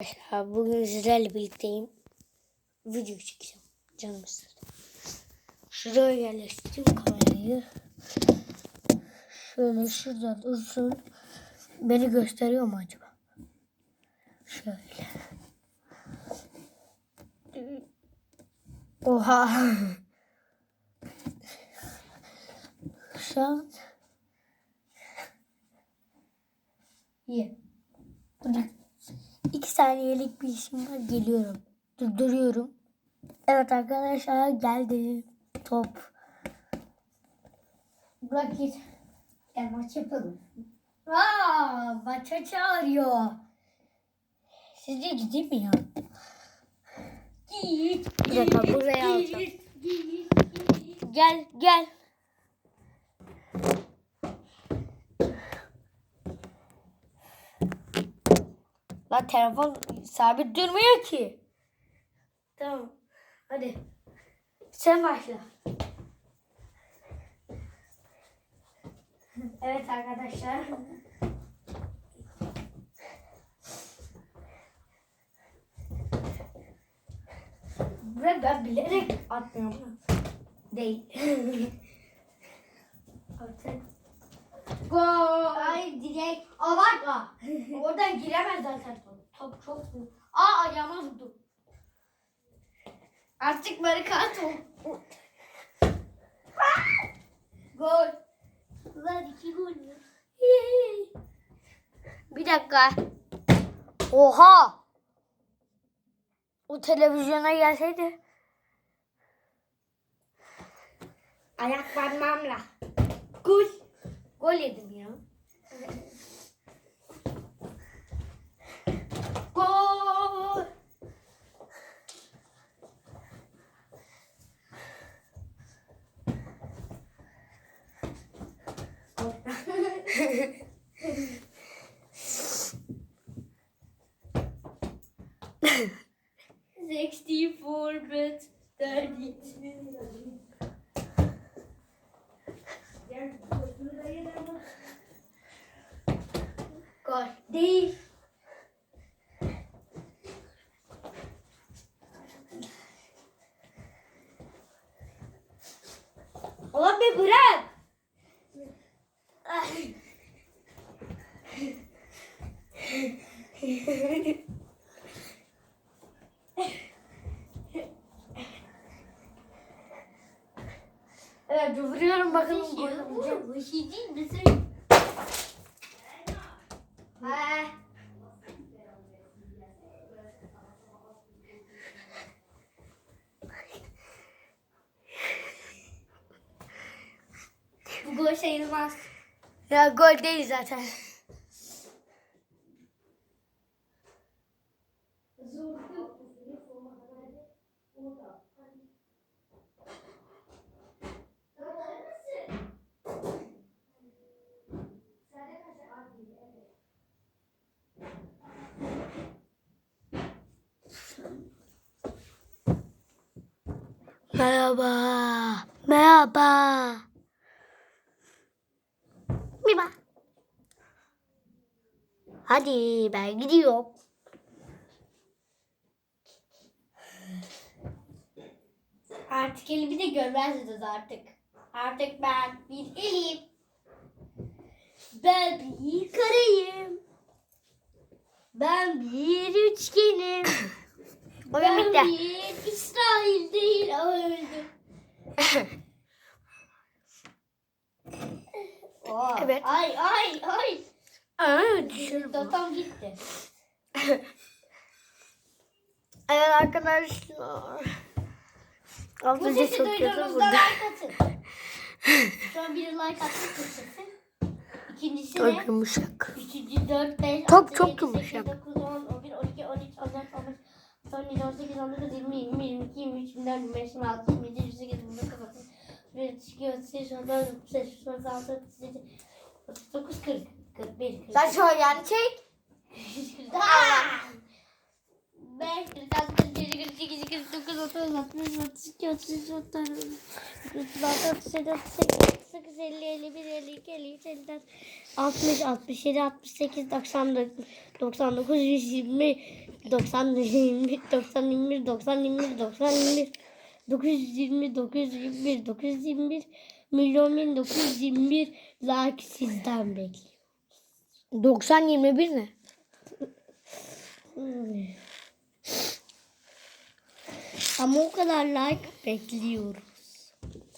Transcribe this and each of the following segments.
Arkadaşlar bugün sizlerle birlikteyim. Video çekeceğim. Canım istedi. Şuraya yerleştireyim kamerayı. Şöyle şurada dursun. Beni gösteriyor mu acaba? Şöyle. Oha. Şu an iyi. İki saniyelik bir işim var. Geliyorum. Durduruyorum. Evet arkadaşlar geldi. Top. Bırak git. Gel maç yapalım. Aa, maça çağırıyor. Sizce gideyim mi ya? Git. Bir dakika buraya alacağım. Gel gel. Lan telefon sabit durmuyor ki. Tamam. Hadi. Sen başla. Evet arkadaşlar. Buraya ben bilerek atmıyorum. Değil. Artık. Gol. Ay. Abartma. Oradan giremez zaten top. Top çok büyük. Aa ayağıma vurdu. Artık barikat ol. Gol. Ulan iki gol mü? Bir dakika. Oha. O televizyona gelseydi. Ayak parmağımla. Gol. Gol yedim ya. Gol. Sixty-four bit thirty-two. Gol. Değil. Oğlum bir bırak. Ay. Evet vuruyorum bakalım gol olacak. Bu şey değil mi? Ha. Bu gol sayılmaz. Ya gol değil zaten. Merhaba. Merhaba. Merhaba. Hadi ben gidiyorum. Artık elimi de görmezsiniz artık. Artık ben bir elim. Ben bir kareyim. Ben bir üçgenim. Oyun ben bitti. bir İsrail değil öldüm. Oo, Evet. Ay ay ay. Aa, düşürdüm. Datam gitti. Evet arkadaşlar. Bu Altıncı sesi çok kötü duyduğunuzda burada. like atın. Şu an biri like attı sesin. İkincisi Çok ne? yumuşak. Üçüncü, dört, beş, Çok, altı, çok yedi, yumuşak. sekiz, dokuz, on, on bir, on iki, on üç, on dört, on beş, on yedi, on sekiz, on dokuz, yirmi, yirmi, yirmi iki, yirmi üç, yirmi dört, yirmi beş, yirmi altı, yirmi yedi, yirmi sekiz, yirmi dokuz, otuz, bir, iki, otuz üç, otuz dört, otuz beş, otuz altı, otuz yedi, otuz dokuz, kırk, kırk bir, kırk Sen şu an yani çek. iki, kırk dört, beş, kırk altı, kırk yedi, kırk 48, 49, 30, 60, 62, 33, 34, 36, 37, 38, 50, 51, 52, 53, 54, 60, 67, 68, 99, 99, 120, 90, 21, 90, 21, 90, 21, 90, 21, 920, 921, 921, milyon 1921 like sizden bekliyor. 90 21 ne? Ama o kadar like bekliyoruz.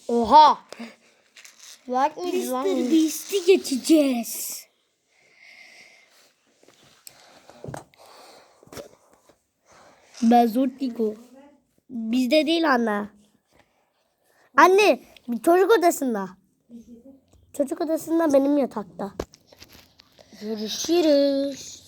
Oha. Like mıydı lan? Mr. Beast'i geçeceğiz. Bezotiko. Bizde değil anne. Anne bir çocuk odasında. Çocuk odasında benim yatakta. Görüşürüz.